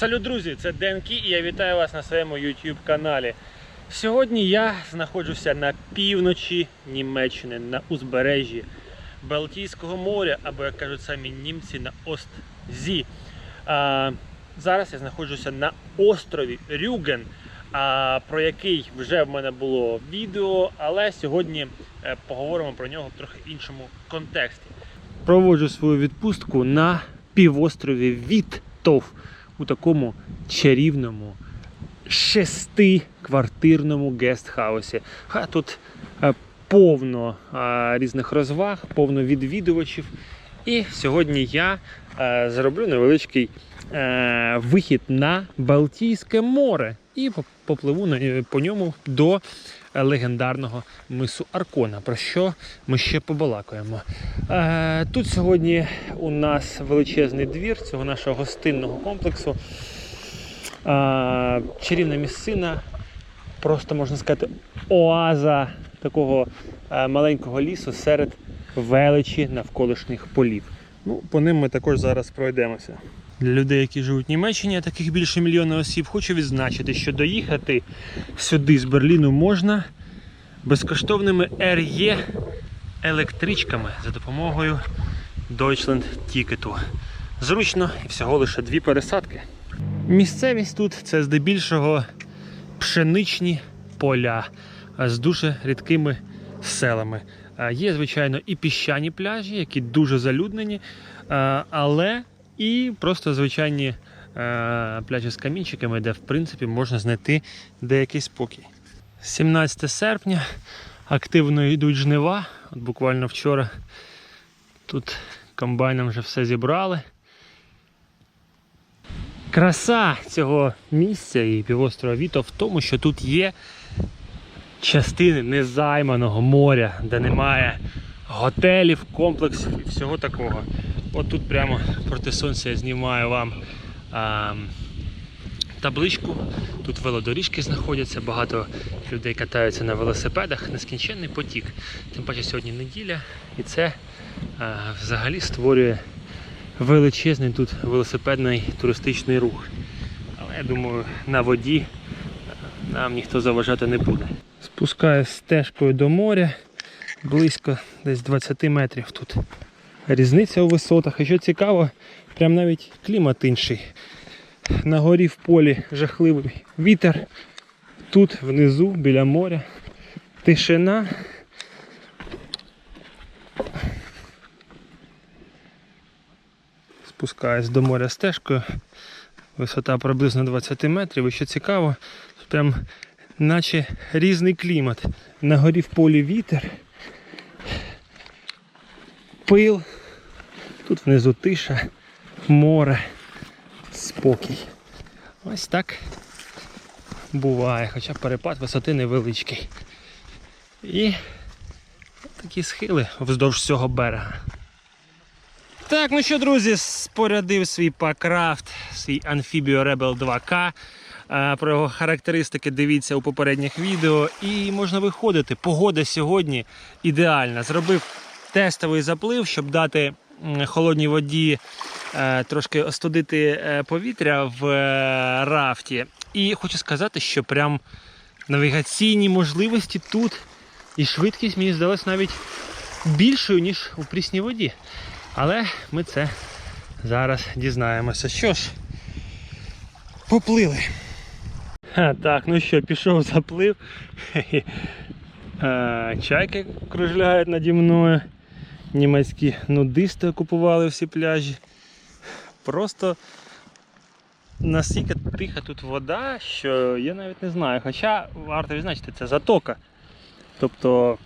Салют, друзі! Це Денкі і я вітаю вас на своєму YouTube каналі. Сьогодні я знаходжуся на півночі Німеччини, на узбережжі Балтійського моря, або як кажуть самі німці на Остзі. А, зараз я знаходжуся на острові Рюген, а, про який вже в мене було відео, але сьогодні е, поговоримо про нього в трохи іншому контексті. Проводжу свою відпустку на півострові Віттов у такому чарівному шестиквартирному гестхаусі. Ха, тут е, повно е, різних розваг, повно відвідувачів. І сьогодні я е, зроблю невеличкий вихід на Балтійське море і попливу по ньому до легендарного мису Аркона, про що ми ще побалакаємо. Е, тут сьогодні у нас величезний двір цього нашого гостинного комплексу. Е, чарівна місцина, просто можна сказати, оаза такого е, маленького лісу серед величі навколишніх полів. Ну, по ним ми також зараз пройдемося. Для людей, які живуть в Німеччині, а таких більше мільйона осіб, хочу відзначити, що доїхати сюди з Берліну можна безкоштовними RE електричками за допомогою Deutschland Ticket. Зручно і всього лише дві пересадки. Місцевість тут це здебільшого пшеничні поля з дуже рідкими селами. Є, звичайно, і піщані пляжі, які дуже залюднені, але і просто звичайні е, пляжі з камінчиками, де в принципі можна знайти деякий спокій. 17 серпня активно йдуть жнива. От буквально вчора тут комбайном вже все зібрали. Краса цього місця і півострова Віто в тому, що тут є частини незайманого моря, де немає готелів, комплексів і всього такого. От тут прямо проти сонця я знімаю вам а, табличку. Тут велодоріжки знаходяться, багато людей катаються на велосипедах, нескінченний потік. Тим паче сьогодні неділя, і це а, взагалі створює величезний тут велосипедний туристичний рух. Але я думаю, на воді нам ніхто заважати не буде. Спускаюсь стежкою до моря, близько десь 20 метрів тут. Різниця у висотах. І що цікаво, прям навіть клімат інший. На горі в полі жахливий вітер. Тут внизу, біля моря, тишина. Спускаюсь до моря стежкою. Висота приблизно 20 метрів. І що цікаво, прям наче різний клімат. На горі в полі вітер, пил, тут внизу тиша, море, спокій. Ось так буває, хоча перепад висоти невеличкий. І такі схили вздовж цього берега. Так, ну що, друзі, спорядив свій паккрафт, свій Amphibio Rebel 2K. Е, Про його характеристики дивіться у попередніх відео. І можна виходити. Погода сьогодні ідеальна. Зробив тестовий заплив, щоб дати холодній воді е, трошки остудити е, повітря в е, рафті. І хочу сказати, що прям навігаційні можливості тут і швидкість мені здалась навіть більшою, ніж у прісній воді. Але ми це зараз дізнаємося. Що ж, поплили. Ха, так, ну що, пішов заплив. Чайки кружляють наді мною. Німецькі нудисти окупували всі пляжі. Просто настільки тиха тут вода, що я навіть не знаю. Хоча варто відзначити, це затока. Тобто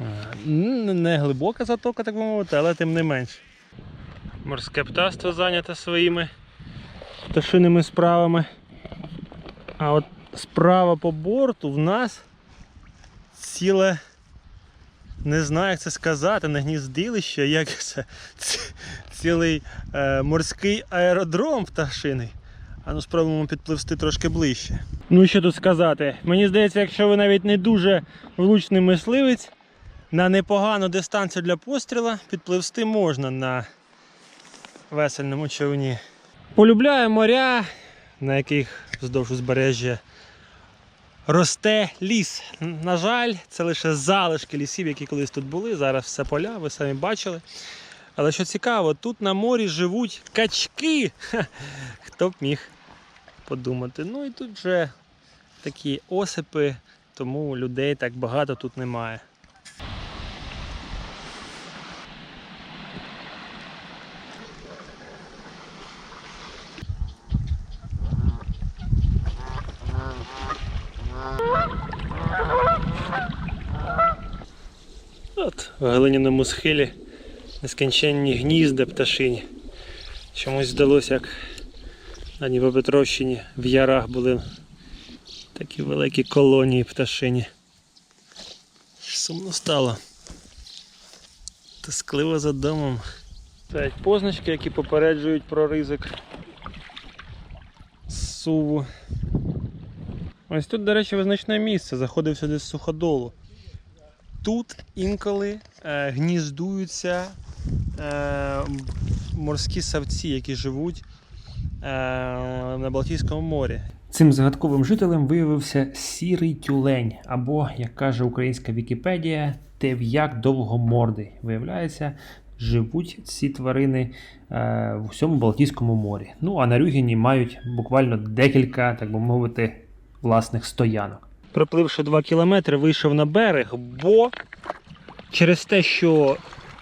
Е, Не глибока затока, так би мовити, але тим не менш. Морське птаство зайняте своїми пташиними справами. А от справа по борту в нас ціле, не знаю, як це сказати, не гніздилище, як це цілий е, морський аеродром пташиний. А ну спробуємо підпливсти трошки ближче. Ну що тут сказати? Мені здається, якщо ви навіть не дуже влучний мисливець, на непогану дистанцію для постріла підпливсти можна на весельному човні. Полюбляю моря, на яких вздовж узбережжя росте ліс. На жаль, це лише залишки лісів, які колись тут були. Зараз все поля, ви самі бачили. Але що цікаво, тут на морі живуть качки. Хто б міг подумати. Ну і тут вже такі осипи, тому людей так багато тут немає. От в глиняному схилі нескінченні гнізда пташині. Чомусь здалося, як на Дніпропетровщині в ярах були такі великі колонії пташині. Сумно стало. Тоскливо за домом. П'ять позначки, які попереджують про ризик суву. Ось тут, до речі, визначне місце. Заходив сюди з суходолу. Тут інколи е, гніздуються е, морські савці, які живуть е, на Балтійському морі. Цим загадковим жителем виявився сірий тюлень, або, як каже українська Вікіпедія, тев'як довгомордий. Виявляється, живуть ці тварини е, в усьому Балтійському морі. Ну а на Рюгені мають буквально декілька, так би мовити, власних стоянок. Пропливши 2 кілометри, вийшов на берег, бо через те, що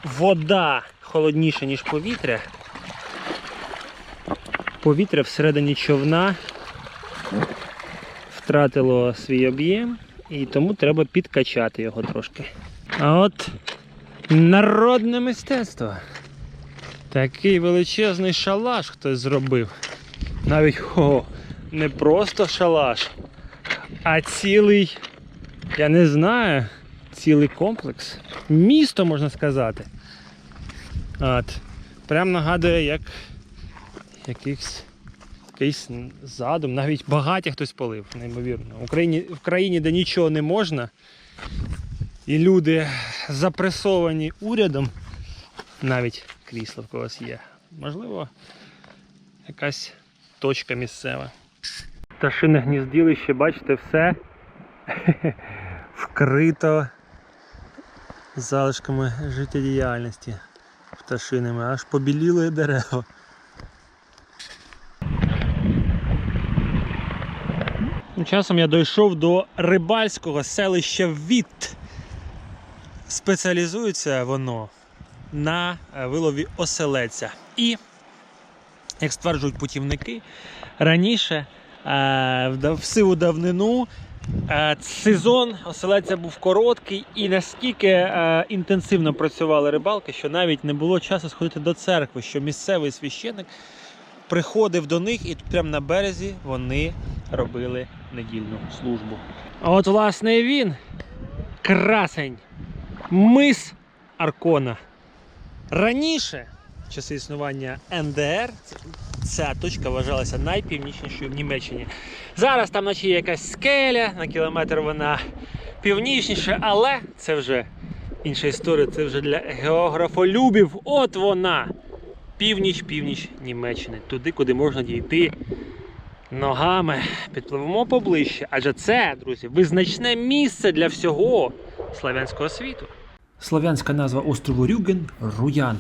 вода холодніша, ніж повітря, повітря всередині човна втратило свій об'єм, і тому треба підкачати його трошки. А от народне мистецтво. Такий величезний шалаш хтось зробив. Навіть о, не просто шалаш, а цілий, я не знаю, цілий комплекс. Місто можна сказати. От. Прям нагадує, як якийсь, якийсь задум, навіть багаття хтось полив, неймовірно. В Україні, в країні, де нічого не можна, і люди запресовані урядом, навіть крісло в когось є. Можливо, якась точка місцева. Пташине гніздилище, бачите, все вкрито залишками життєдіяльності пташинами, аж побіліли дерева. Тим Часом я дійшов до рибальського селища Віт. Спеціалізується воно на е, вилові оселеця. І, як стверджують путівники, раніше в дав- сиву давнину е, сезон оселеця був короткий і настільки е, інтенсивно працювали рибалки, що навіть не було часу сходити до церкви, що місцевий священник приходив до них і тут прямо на березі вони робили недільну службу. А от, власне, він красень, мис Аркона. Раніше, в часи існування НДР, ця точка вважалася найпівнічнішою в Німеччині. Зараз там наче є якась скеля, на кілометр вона північніше, але це вже інша історія, це вже для географолюбів. От вона! Північ, північ Німеччини, туди, куди можна дійти ногами. Підпливемо поближче, адже це, друзі, визначне місце для всього славянського світу. Слов'янська назва острову Рюген Руян.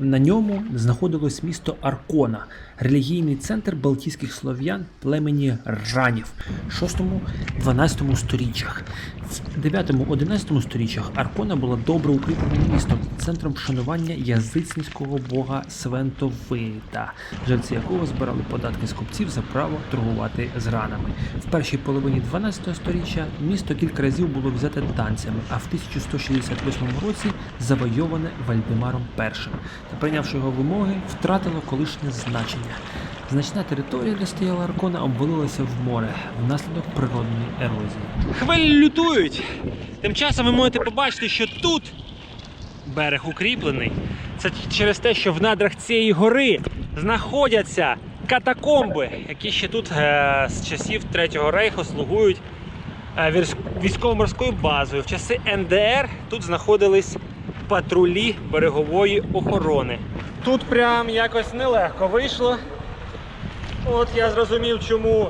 На ньому знаходилось місто Аркона, релігійний центр балтійських слов'ян племені Ранів 6-12 сторіччях. В 9-11 сторіччях Аркона була добре укріпленим містом, центром вшанування язичницького бога Свентовита, жильці якого збирали податки з купців за право торгувати з ранами. В першій половині 12 сторіччя місто кілька разів було взяте танцями, а в 1168 році завойоване Вальдемаром І прийнявши його вимоги, втратило колишнє значення. Значна територія, де стояла Аркона, обвалилася в море внаслідок природної ерозії. Хвилі лютують. Тим часом ви можете побачити, що тут берег укріплений. Це через те, що в надрах цієї гори знаходяться катакомби, які ще тут е, з часів Третього рейху слугують е, військово-морською базою. В часи НДР тут знаходились патрулі берегової охорони. Тут прям якось нелегко вийшло. От я зрозумів, чому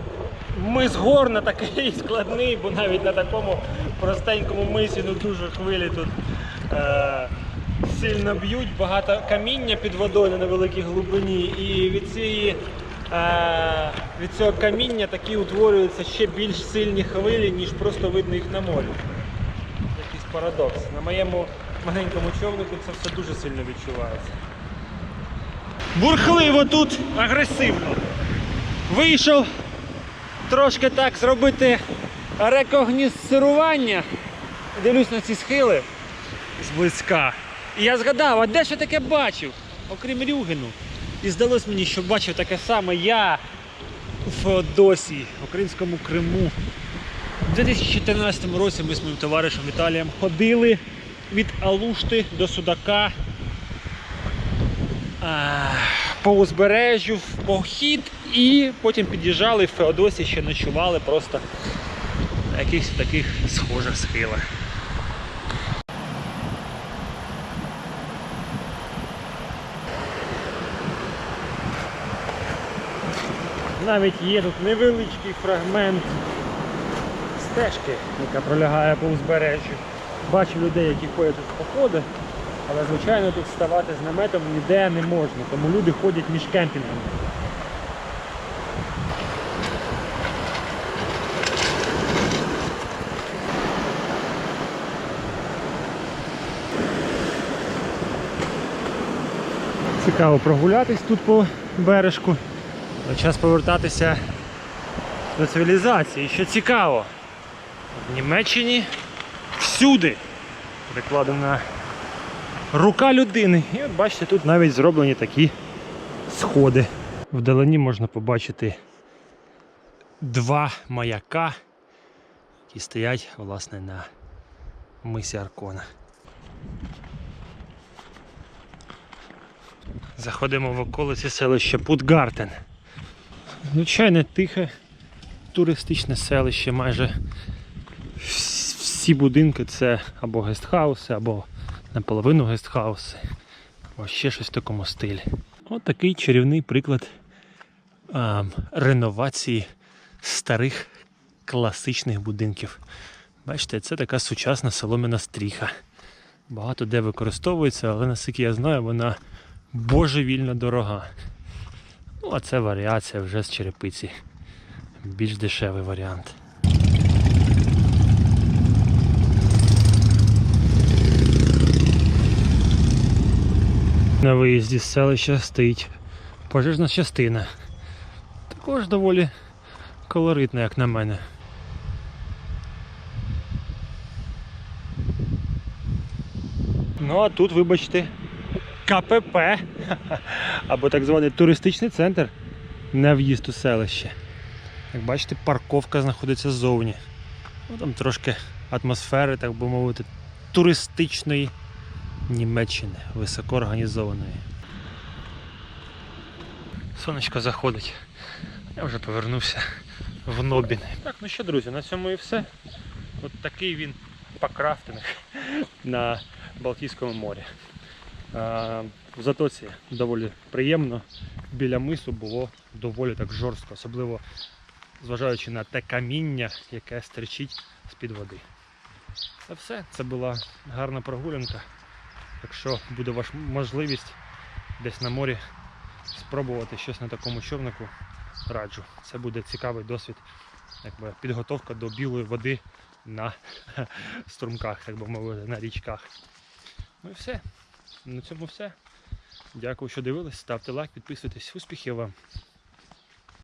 мис Горна такий складний, бо навіть на такому простенькому мисі ну дуже хвилі тут е, сильно б'ють, багато каміння під водою на невеликій глибині. І від цієї е, від цього каміння такі утворюються ще більш сильні хвилі, ніж просто видно їх на морі. Якийсь парадокс. На моєму маленькому човнику це все дуже сильно відчувається. Бурхливо тут, агресивно. Вийшов трошки так зробити рекогнісцирування. Дивлюсь на ці схили зблизька. І я згадав, а де ж я таке бачив? Окрім Рюгену. І здалось мені, що бачив таке саме я у Феодосії, в українському Криму. У 2014 році ми з моїм товаришем Віталієм ходили від Алушти до Судака а, по узбережжю в похід і потім під'їжджали в Феодосі, ще ночували просто на якихось таких схожих схилах. Навіть є тут невеличкий фрагмент стежки, яка пролягає по узбережжю. Бачу людей, які ходять тут в походи, але звичайно тут ставати з наметом ніде не можна, тому люди ходять між кемпінгами. Цікаво прогулятись тут по бережку. Але час повертатися до цивілізації. Що цікаво, в Німеччині всюди прикладена рука людини. І от бачите, тут навіть зроблені такі сходи. Вдалині можна побачити два маяка, які стоять власне на мисі Аркона. Заходимо в околиці селища Путгартен. Звичайне тихе туристичне селище, майже всі будинки це або гестхауси, або наполовину гестхауси, або ще щось в такому стилі. От такий чарівний приклад а, реновації старих класичних будинків. Бачите, це така сучасна солом'яна стріха. Багато де використовується, але наскільки я знаю, вона божевільно дорога. Ну, а це варіація вже з черепиці. Більш дешевий варіант. На виїзді з селища стоїть пожежна частина. Також доволі колоритна, як на мене. Ну а тут, вибачте, КПП або так званий туристичний центр на в'їзд у селище. Як бачите, парковка знаходиться ззовні. Ну, там трошки атмосфери, так би мовити, туристичної Німеччини, високоорганізованої. Сонечко заходить. Я вже повернувся в Нобін. Так, ну що, друзі, на цьому і все. От такий він покрафтинг на Балтійському морі. В затоці доволі приємно. Біля мису було доволі так жорстко, особливо зважаючи на те каміння, яке стерчить з-під води. Це все. Це була гарна прогулянка. Якщо буде ваша можливість десь на морі спробувати щось на такому човнику, раджу. Це буде цікавий досвід, якби підготовка до білої води на струмках, так би мовити, на річках. Ну і все. На цьому все. Дякую, що дивились. Ставте лайк, підписуйтесь. Успіхів вам!